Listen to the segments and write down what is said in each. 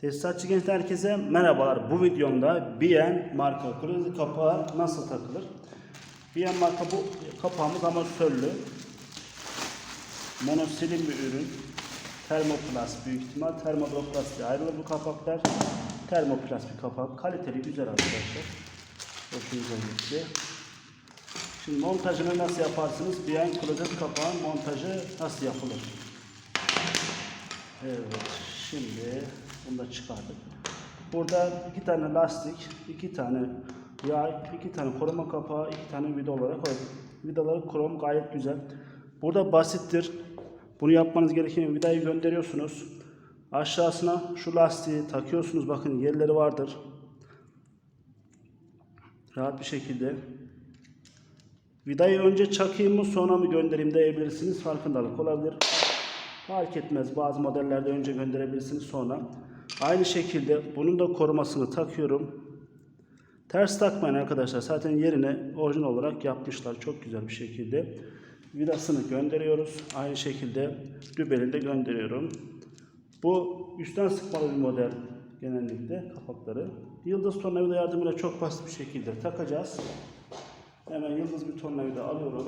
Tesisatçı gençler herkese merhabalar. Bu videomda BN marka klozet kapağı nasıl takılır? BN marka bu kapağımız amatörlü. Monosilin bir ürün. Termoplast büyük ihtimal. Termoplast diye ayrılır bu kapaklar. Termoplast bir kapak. Kaliteli güzel arkadaşlar. Hoşunuza gitti. Şimdi montajını nasıl yaparsınız? BN klozet kapağın montajı nasıl yapılır? Evet, şimdi bunu da çıkardık. Burada iki tane lastik, iki tane yay, iki tane koruma kapağı, iki tane vida olarak koyduk. Vidaları krom gayet güzel. Burada basittir. Bunu yapmanız gereken vidayı gönderiyorsunuz. Aşağısına şu lastiği takıyorsunuz. Bakın yerleri vardır. Rahat bir şekilde. Vidayı önce çakayım mı sonra mı göndereyim diyebilirsiniz. Farkındalık olabilir. Fark etmez. Bazı modellerde önce gönderebilirsiniz sonra. Aynı şekilde bunun da korumasını takıyorum. Ters takmayın arkadaşlar. Zaten yerine orijinal olarak yapmışlar. Çok güzel bir şekilde. Vidasını gönderiyoruz. Aynı şekilde dübelini de gönderiyorum. Bu üstten sıkmalı bir model genellikle kapakları. Yıldız tornavida yardımıyla çok basit bir şekilde takacağız. Hemen yıldız bir tornavida alıyorum.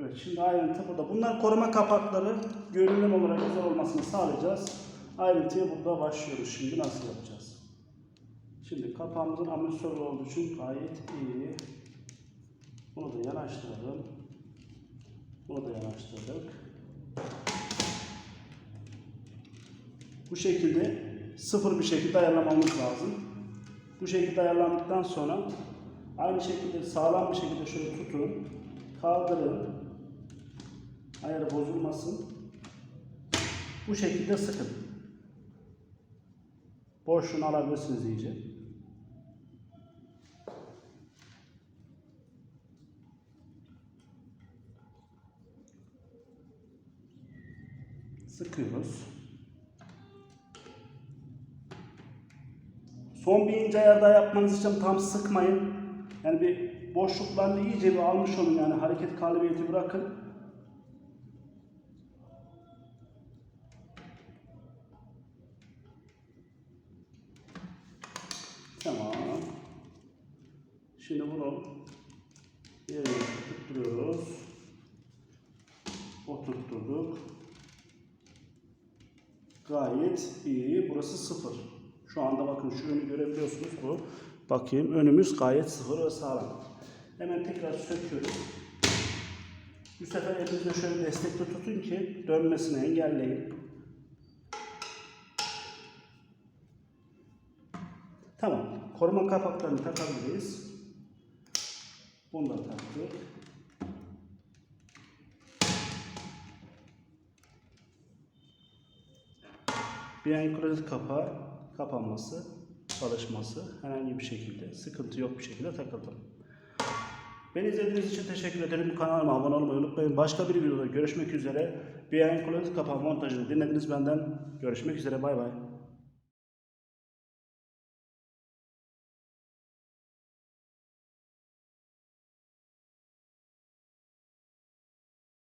Evet şimdi ayrıntı burada. Bunlar koruma kapakları görünüm olarak güzel olmasını sağlayacağız. Ayrıntıya burada başlıyoruz. Şimdi nasıl yapacağız? Şimdi kapağımızın amortisörlü olduğu için gayet iyi. Bunu da yanaştıralım. Bunu da yanaştırdık. Bu şekilde sıfır bir şekilde ayarlamamız lazım. Bu şekilde ayarlandıktan sonra aynı şekilde sağlam bir şekilde şöyle tutun. Kaldırın. Ayarı bozulmasın. Bu şekilde sıkın. Boşluğunu alabilirsiniz iyice. Sıkıyoruz. Son bir ince ayar daha yapmanız için tam sıkmayın. Yani bir boşluklarını iyice bir almış olun yani hareket kabiliyeti bırakın. Tamam. Şimdi bunu yerine tutturuyoruz. Oturtturduk. Gayet iyi. Burası sıfır. Şu anda bakın şu önü görebiliyorsunuz bu. Bakayım önümüz gayet sıfır ve sağlam. Hemen tekrar söküyoruz. Bu sefer elinizle şöyle destekli tutun ki dönmesini engelleyin. Tamam. Koruma kapaklarını takabiliriz. Bunu da taktık. Bir en klozet kapağı kapanması, çalışması herhangi bir şekilde, sıkıntı yok bir şekilde takıldı. Beni izlediğiniz için teşekkür ederim. Kanalıma abone olmayı unutmayın. Başka bir videoda görüşmek üzere. Bir en klozet kapağı montajını dinlediniz benden. Görüşmek üzere. Bay bay.